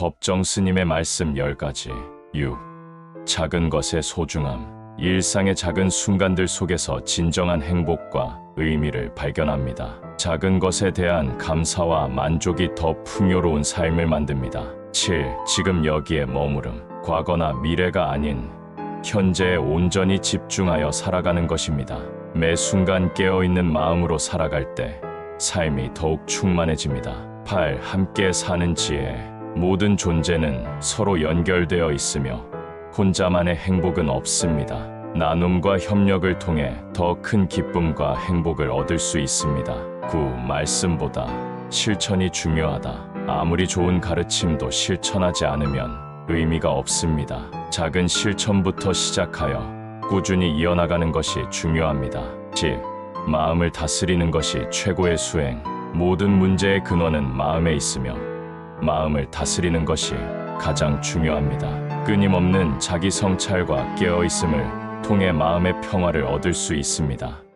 법정 스님의 말씀 10가지 6. 작은 것의 소중함 일상의 작은 순간들 속에서 진정한 행복과 의미를 발견합니다. 작은 것에 대한 감사와 만족이 더 풍요로운 삶을 만듭니다. 7. 지금 여기에 머무름 과거나 미래가 아닌 현재에 온전히 집중하여 살아가는 것입니다. 매 순간 깨어있는 마음으로 살아갈 때 삶이 더욱 충만해집니다. 8. 함께 사는 지혜 모든 존재는 서로 연결되어 있으며 혼자만의 행복은 없습니다. 나눔과 협력을 통해 더 큰 기쁨과 행복을 얻을 수 있습니다. 9. 말씀보다 실천이 중요하다. 아무리 좋은 가르침도 실천하지 않으면 의미가 없습니다. 작은 실천부터 시작하여 꾸준히 이어나가는 것이 중요합니다. 10. 마음을 다스리는 것이 최고의 수행. 모든 문제의 근원은 마음에 있으며 마음을 다스리는 것이 가장 중요합니다. 끊임없는 자기 성찰과 깨어 있음을 통해 마음의 평화를 얻을 수 있습니다.